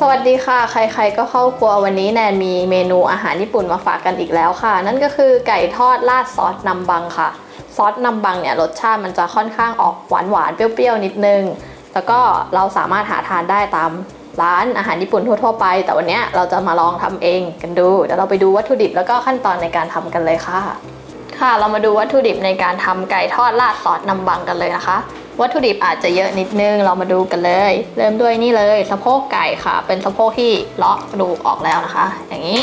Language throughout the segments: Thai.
สวัสดีค่ะ ใครๆก็เข้าครัววันนี้แนนมีเมนูอาหารญี่ปุ่นมาฝากกันอีกแล้วค่ะ นั่นก็คือไก่ทอดราดซอสนำบังค่ะ ซอสนำบังเนี่ยรสชาติมันจะค่อนข้างออกหวานๆเปรี้ยวๆนิดนึง แล้วก็เราสามารถหาทานได้ตามร้านอาหารญี่ปุ่นทั่วๆไป แต่วันนี้เราจะมาลองทำเองกันดูเดี๋ยวเราไปดูวัตถุดิบแล้วก็ขั้นตอนในการทำกันเลยค่ะ ค่ะเรามาดูวัตถุดิบในการทำไก่ทอดราดซอสนำบังกันเลยนะคะ วัตถุดิบอาจจะเยอะนิดนึง เรามาดูกันเลย เริ่มด้วยนี่เลยสะโพกไก่ค่ะ เป็นสะโพกที่เลาะกระดูกออกแล้วนะคะ อย่างนี้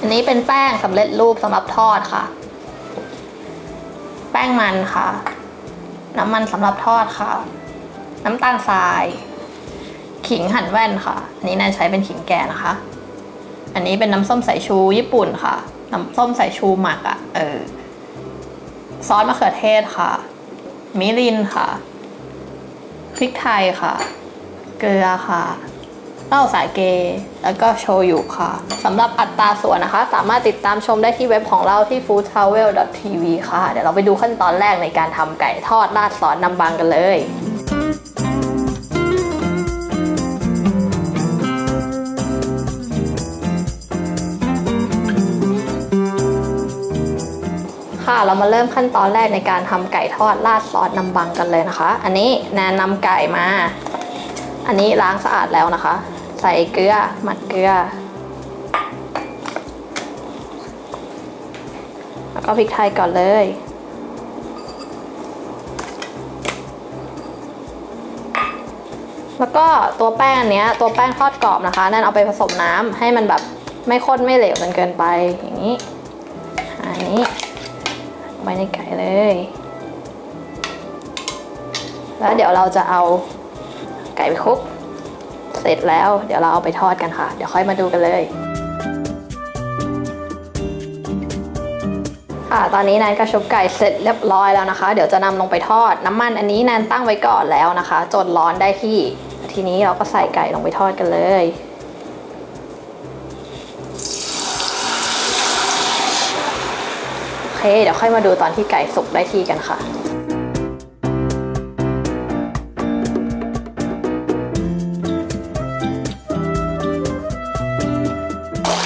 อันนี้เป็นแป้งสำเร็จรูปสำหรับทอดค่ะ แป้งมันค่ะ น้ำมันสำหรับทอดค่ะ น้ำตาลทราย ขิงหั่นแว่นค่ะอันนี้แนนใช้เป็นขิงแก่นะคะ อันนี้เป็นน้ำส้มสายชูญี่ปุ่นค่ะ น้ำส้มสายชูหมักอะ่ะเออซอสมะเขือเทศค่ะ มิรินค่ะ พริกไทยค่ะ เกลือค่ะเหล้าสายเก แล้วก็โชยุค่ะสำหรับอัตราส่วนนะคะ สามารถติดตามชมได้ที่เว็บของเราที่ foodtravel.tv ค่ะ เดี๋ยวเราไปดูขั้นตอนแรกในการทำไก่ทอดราดซอสนำบังกันเลย เรามาเริ่มขั้นตอนแรกในการทำไก่ทอดราดซอสนำบังกันเลยนะคะ อันนี้แนนนำไก่มา อันนี้ล้างสะอาดแล้วนะคะ ใส่เกลือหมักเกลือ แล้วก็พริกไทยก่อนเลย แล้วก็ตัวแป้งอันเนี้ยตัวแป้งทอดกรอบนะคะแนนเอาไปผสมน้ำให้มันแบบไม่ข้นไม่เหลวจนเกินไปอย่างนี้อันนี้ ไว้ในไก่เลย แล้วเดี๋ยวเราจะเอาไก่ไปคลุก เสร็จแล้วเดี๋ยวเราเอาไปทอดกันค่ะ เดี๋ยวค่อยมาดูกันเลยค่ะตอนนี้แนนก็ชุบไก่เสร็จเรียบร้อยแล้วนะคะ เดี๋ยวจะนำลงไปทอด น้ำมันอันนี้แนนตั้งไว้ก่อนแล้วนะคะ จนร้อนได้ที่ ทีนี้เราก็ใส่ไก่ลงไปทอดกันเลย เคเดี๋ยวค่อยมาดูตอนที่ไก่สุกได้ที่กันค่ะ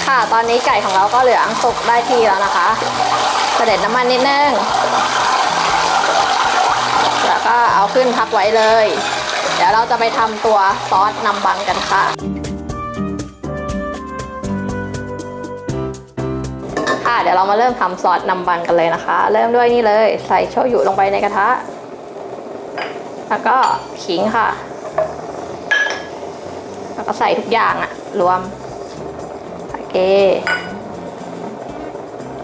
ค่ะตอนนี้ไก่ของเราก็เหลืองสุกได้ที่แล้วนะคะเด็จน้ำมันนิดนึง แล้วก็เอาขึ้นพักไว้เลย เดี๋ยวเราจะไปทำตัวซอสนำบังกันค่ะ ค่ะ เดี๋ยวเรามาเริ่มทำซอสนำบังกันเลยนะคะ เริ่มด้วยนี่เลยใส่โชยุลงไปในกระทะ แล้วก็ขิงค่ะ แล้วก็ใส่ทุกอย่างอะรวมสาเก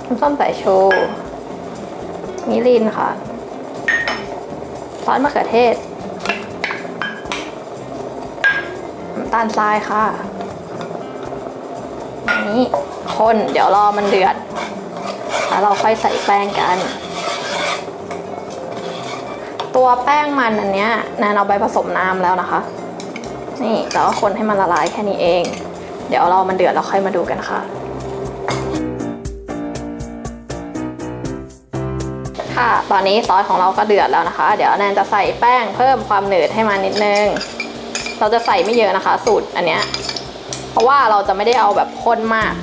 น้ำส้มสายชูมิรินค่ะ ซอสมะเขือเทศน้ำตาลทรายค่ะ นี้คนเดี๋ยวรอมันเดือด แล้วเราค่อยใส่แป้งกัน ตัวแป้งมันอันเนี้ยแนนเอาไปผสมน้ำแล้วนะคะ นี่แล้วก็คนให้มันละลายแค่นี้เอง เดี๋ยวรามันเดือดเราค่อยมาดูกันค่ะ ค่ะ ตอนนี้ซอสของเราก็เดือดแล้วนะคะ เดี๋ยวแนนจะใส่แป้งเพิ่มความหนืดให้มันนิดนึง เราจะใส่ไม่เยอะนะคะ สูตรอันเนี้ย เพราะว่าเราจะไม่ได้เอาแบบข้นมาก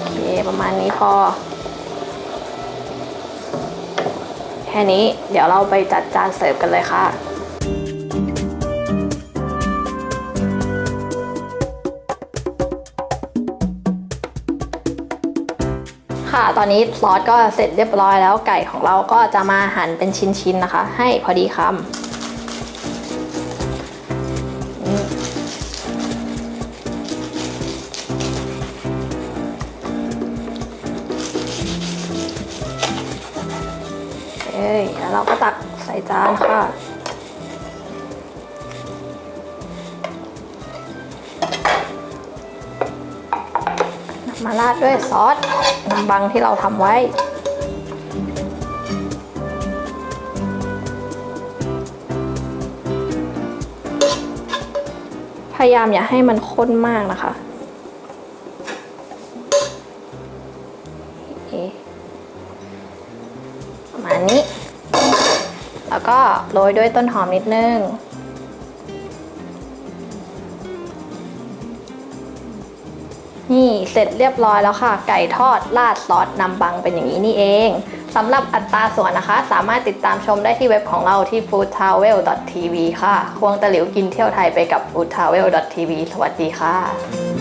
โอเค ประมาณนี้พอ แค่นี้เดี๋ยวเราไปจัดจานเสิร์ฟกันเลยค่ะ ค่ะ ตอนนี้ซอสก็เสร็จเรียบร้อยแล้วไก่ของเราก็จะมาหั่นเป็นชิ้นๆนะคะ ให้พอดีคำเอ้ยแล้วเราก็ตักใส่จานค่ะ มาราดด้วยซอสน้ำบังที่เราทำไว้ พยายามอย่าให้มันข้นมากนะคะโอเคประมาณนี้ แล้วก็โรยด้วยต้นหอมนิดนึง นี่เสร็จเรียบร้อยแล้วค่ะ ไก่ทอดราดซอสนำบังเป็นอย่างนี้นี่เองสำหรับอัตราส่วนนะคะ สามารถติดตามชมได้ที่เว็บของเราที่ foodtravel.tv ค่ะ ควงตะหลิวกินเที่ยวไทยไปกับ foodtravel.tv สวัสดีค่ะ